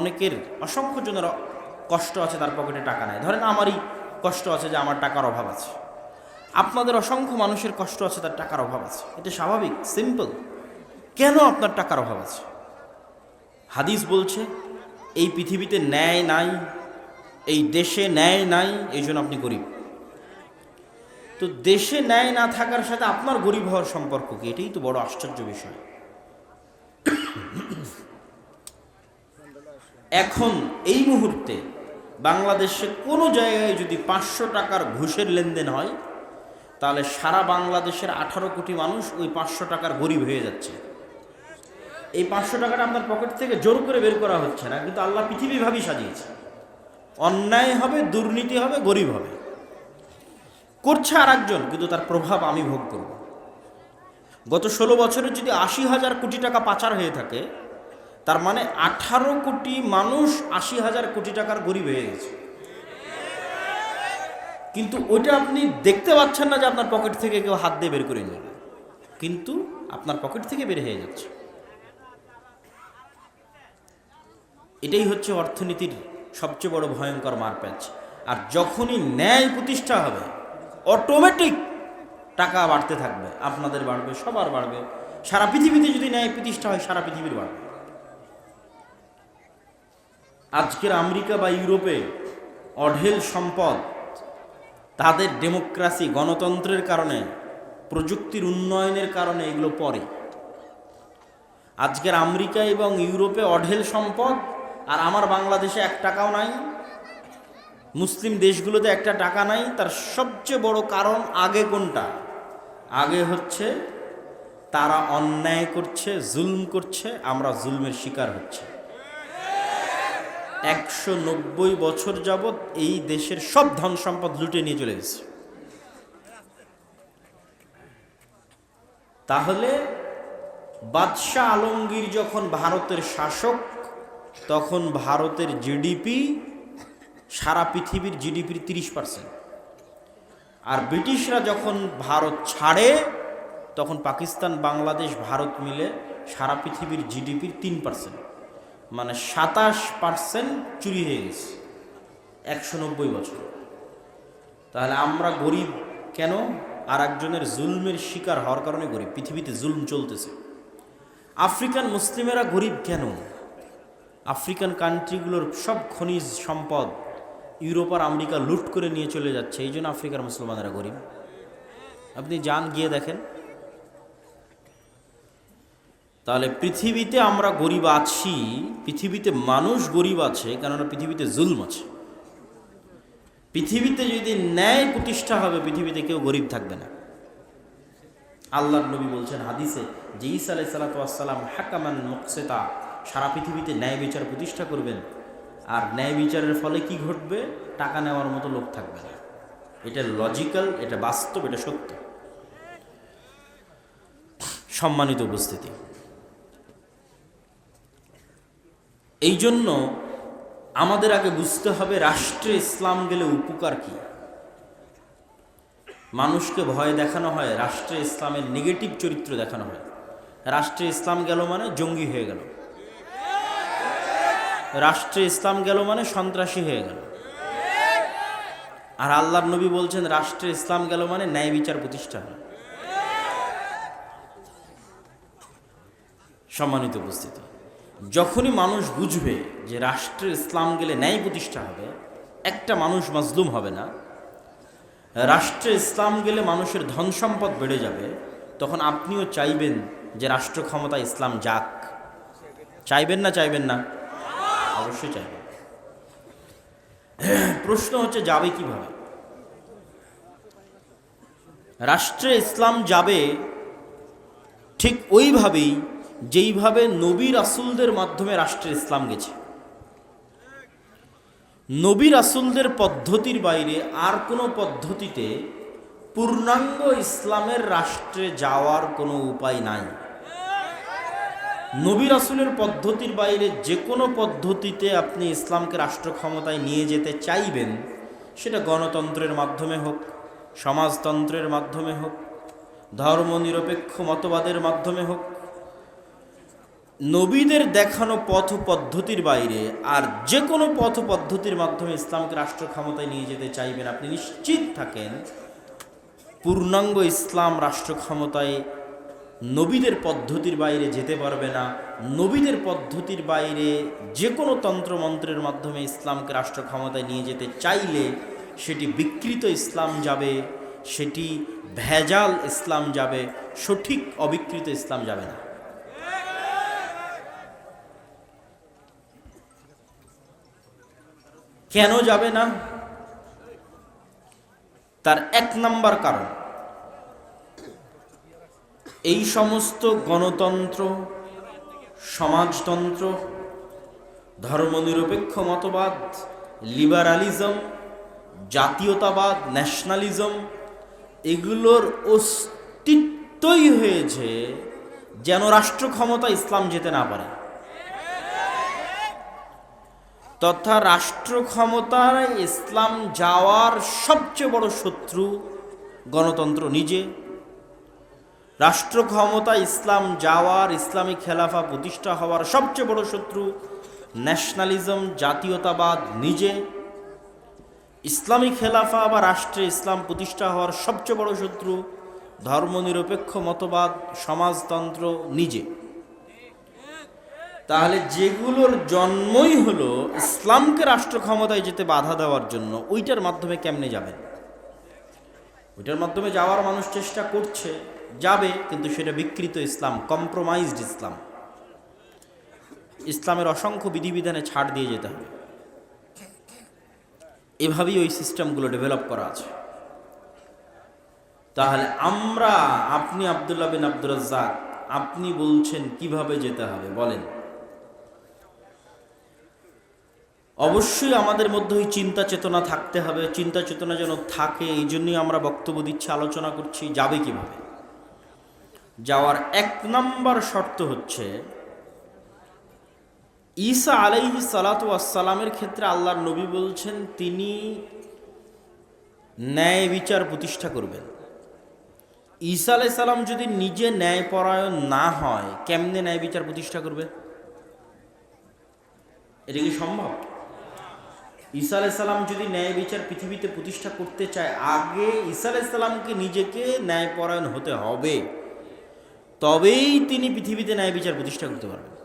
অনেকের অসংখ্য জনের কষ্ট আছে তার পকেটে টাকা নাই। ধরেন আমারই কষ্ট আছে যে আমার টাকার অভাব আছে। আপনাদের অসংখ্য মানুষের কষ্ট আছে তার টাকার অভাব আছে। এটা স্বাভাবিক সিম্পল কেন আপনার টাকার অভাব আছে? হাদিস বলছে, এই পৃথিবীতে ন্যায় নাই, এই দেশে ন্যায় নাই, এই জন্য আপনি গরিব। তো দেশে ন্যায় না থাকার সাথে আপনার গরিব হওয়ার সম্পর্ক কি? এটাই তো বড় আশ্চর্য বিষয়। এখন এই মুহূর্তে বাংলাদেশে কোনো জায়গায় যদি পাঁচশো টাকার ঘুষের লেনদেন হয়, তাহলে সারা বাংলাদেশের আঠারো কোটি মানুষ ওই পাঁচশো টাকার গরিব হয়ে যাচ্ছে। এই পাঁচশো টাকাটা আপনার পকেট থেকে জোর করে বের করা হচ্ছে না, কিন্তু আল্লাহ পৃথিবীভাবেই সাজিয়েছে। অন্যায় হবে, দুর্নীতি হবে, গরিব হবে। করছে আর একজন কিন্তু তার প্রভাব আমি ভোগ করব। গত ষোলো বছরে যদি আশি হাজার কোটি টাকা পাচার হয়ে থাকে তার মানে আঠারো কোটি মানুষ আশি হাজার কোটি টাকার গরিব হয়ে গেছে। কিন্তু ওইটা আপনি দেখতে পাচ্ছেন না যে আপনার পকেট থেকে কেউ হাত দিয়ে বের করে নেবে কিন্তু আপনার পকেট থেকে বের হয়ে যাচ্ছে। এটাই হচ্ছে অর্থনীতির সবচেয়ে বড় ভয়ঙ্কর মারপ্যাচ। আর যখনই ন্যায় প্রতিষ্ঠা হবে অটোমেটিক টাকা বাড়তে থাকবে, আপনাদের বাড়বে, সবার বাড়বে। সারা পৃথিবীতে যদি ন্যায় প্রতিষ্ঠা হয়, সারা পৃথিবীর বাড়বে। আজকের আমেরিকা বা ইউরোপে অঢেল সম্পদ তাদের ডেমোক্রাসি, গণতন্ত্রের কারণে, প্রযুক্তির উন্নয়নের কারণে এগুলো পরে আজকের আমেরিকা এবং ইউরোপে অঢেল সম্পদ, আর আমার বাংলাদেশে এক টাকাও নাই। মুসলিম দেশগুলোতে একটা টাকা নাই। তার সবচেয়ে বড় কারণ আগে কোনটা? আগে হচ্ছে তারা অন্যায় করছে, জুলম করছে, আমরা জুলমের শিকার হচ্ছে। একশো নব্বই বছর যাবৎ এই দেশের সব ধন সম্পদ লুটে নিয়ে চলে গেছে। তাহলে বাদশাহ আলমগীর যখন ভারতের শাসক, তখন ভারতের জিডিপি সারা পৃথিবীর জিডিপির তিরিশ পার্সেন্ট। আর ব্রিটিশরা যখন ভারত ছাড়ে, তখন পাকিস্তান, বাংলাদেশ, ভারত মিলে সারা পৃথিবীর জিডিপির তিন পার্সেন্ট। মানে সাতাশ পার্সেন্ট চুরি হয়ে গেছে। একশো নব্বই বছর। তাহলে আমরা গরিব কেন? আর একজনের জুলমের শিকার হওয়ার কারণে গরিব। পৃথিবীতে জুলম চলতেছে। আফ্রিকান মুসলিমেরা গরিব কেন? আফ্রিকান কান্ট্রিগুলোর সব খনিজ সম্পদ ইউরোপ আর আমেরিকা লুট করে নিয়ে চলে যাচ্ছে। এই জন্য আফ্রিকার মুসলমানেরা গরিব। আপনি যান, গিয়ে দেখেন। তাহলে পৃথিবীতে আমরা গরিব আছি, পৃথিবীতে মানুষ গরিব আছে, কেননা পৃথিবীতে জুলম আছে। পৃথিবীতে যদি ন্যায় প্রতিষ্ঠা হবে, পৃথিবীতে কেউ গরিব থাকবে না। আল্লাহ নবী বলছেন হাদিসে, যে ঈসা আলাই সালাতাম হাকামান মুকসেতা, সারা পৃথিবীতে ন্যায় বিচার প্রতিষ্ঠা করবেন। আর ন্যায় বিচারের ফলে কি ঘটবে? টাকা নেওয়ার মতো লোক থাকবে না। এটা লজিক্যাল, এটা বাস্তব, এটা সত্য। সম্মানিত উপস্থিতি এই জন্য আমাদের আগে বুঝতে হবে রাষ্ট্রে ইসলাম গেলে উপকার কি। মানুষকে ভয় দেখানো হয়, রাষ্ট্রে ইসলামের নেগেটিভ চরিত্র দেখানো হয়। রাষ্ট্রে ইসলাম গেল মানে জঙ্গি হয়ে গেল। রাষ্ট্রে ইসলাম গেল মানে সন্ত্রাসী হয়ে গেল। আর আল্লাহর নবী বলছেন, রাষ্ট্রে ইসলাম গেল মানে ন্যায় বিচার প্রতিষ্ঠা হয় সম্মানিত উপস্থিতি। যখনই মানুষ বুঝবে যে রাষ্ট্রের ইসলাম গেলে ন্যায় প্রতিষ্ঠা হবে, একটা মানুষ মাজলুম হবে না। রাষ্ট্রে ইসলাম গেলে মানুষের ধন সম্পদ বেড়ে যাবে, তখন আপনিও চাইবেন যে রাষ্ট্র ক্ষমতা ইসলাম যাক। চাইবেন না চাইবেন না? অবশ্যই চাইবেন। প্রশ্ন হচ্ছে, যাবে কীভাবে? রাষ্ট্রে ইসলাম যাবে ঠিক ওইভাবেই যেইভাবে নবী রাসুলদের মাধ্যমে রাষ্ট্রে ইসলাম গেছে। নবী রাসুলদের পদ্ধতির বাইরে আর কোনো পদ্ধতিতে পূর্ণাঙ্গ ইসলামের রাষ্ট্রে যাওয়ার কোনো উপায় নাই। নবী রাসুলের পদ্ধতির বাইরে যে কোনো পদ্ধতিতে আপনি ইসলামকে রাষ্ট্র ক্ষমতায় নিয়ে যেতে চাইবেন, সেটা গণতন্ত্রের মাধ্যমে হোক, সমাজতন্ত্রের মাধ্যমে হোক, ধর্মনিরপেক্ষ মতবাদের মাধ্যমে হোক নবীদের দেখানো পথ পদ্ধতির বাইরে আর যে কোনো পথ পদ্ধতির মাধ্যমে ইসলামকে রাষ্ট্র ক্ষমতায় নিয়ে যেতে চাইবেন, আপনি নিশ্চিত থাকেন পূর্ণাঙ্গ ইসলাম রাষ্ট্র ক্ষমতায় নবীদের পদ্ধতির বাইরে যেতে পারবে না। নবীদের পদ্ধতির বাইরে যে কোনো তন্ত্রমন্ত্রের মাধ্যমে ইসলামকে রাষ্ট্র ক্ষমতায় নিয়ে যেতে চাইলে সেটি বিকৃত ইসলাম যাবে, সেটি ভেজাল ইসলাম যাবে, সঠিক অবিকৃত ইসলাম যাবে না। কেন যাবে না? তার এক নাম্বার কারণ। এই সমস্ত গণতন্ত্র, সমাজতন্ত্র, ধর্মনিরপেক্ষ মতবাদ, লিবারালিজম, জাতীয়তাবাদ, ন্যাশনালিজম, এগুলোর অস্তিত্বই হয়েছে যেন রাষ্ট্র ক্ষমতা ইসলাম যেতে না পারে। তথা রাষ্ট্র ক্ষমতায় ইসলাম যাওয়ার সবচেয়ে বড় শত্রু গণতন্ত্র নিজে। রাষ্ট্র ক্ষমতা ইসলাম যাওয়ার, ইসলামী খেলাফা প্রতিষ্ঠা হওয়ার সবচেয়ে বড় শত্রু ন্যাশনালিজম, জাতীয়তাবাদ নিজে। ইসলামী খেলাফা বা রাষ্ট্রে ইসলাম প্রতিষ্ঠা হওয়ার সবচেয়ে বড় শত্রু ধর্মনিরপেক্ষ মতবাদ, সমাজতন্ত্র নিজে। তাহলে যেগুলোর জন্মই হলো ইসলামকে রাষ্ট্র ক্ষমতায় যেতে বাধা দেওয়ার জন্য, ওইটার মাধ্যমে কেমনে যাবেন? ওইটার মাধ্যমে যাওয়ার মানুষ চেষ্টা করছে, যাবে, কিন্তু সেটা বিকৃত ইসলাম কম্প্রোমাইজড ইসলাম। ইসলামের অসংখ্য বিধিবিধানে ছাড় দিয়ে যেতে হবে। এভাবেই ওই সিস্টেমগুলো ডেভেলপ করা আছে। তাহলে আমরা, আপনি আবদুল্লাহ বিন রাজ্জাক, আপনি বলছেন কীভাবে যেতে হবে? বলেন। অবশ্যই আমাদের মধ্যে ওই চিন্তা চেতনা থাকতে হবে। চিন্তা চেতনা যেন থাকে, এই জন্যই আমরা বক্তব্য দিচ্ছি, আলোচনা করছি, যাবে কীভাবে? যাওয়ার এক নম্বর শর্ত হচ্ছে, ঈসা আলাইহি সালাতু আসসালামের ক্ষেত্রে আল্লাহর নবী বলছেন, তিনি ন্যায় বিচার প্রতিষ্ঠা করবেন। ঈসা আলাই সালাম যদি নিজে ন্যায় পরায়ণ না হয়, কেমনে ন্যায় বিচার প্রতিষ্ঠা করবে? এটা কি সম্ভব? ঈসা আলাইসাল্লাম যদি ন্যায় বিচার পৃথিবীতে প্রতিষ্ঠা করতে চায়, আগে ঈসা আলাইসাল্লামকে নিজেকে ন্যায়পরায়ণ হতে হবে। তবেই তিনি পৃথিবীতে ন্যায় বিচার প্রতিষ্ঠা করতে পারবেন।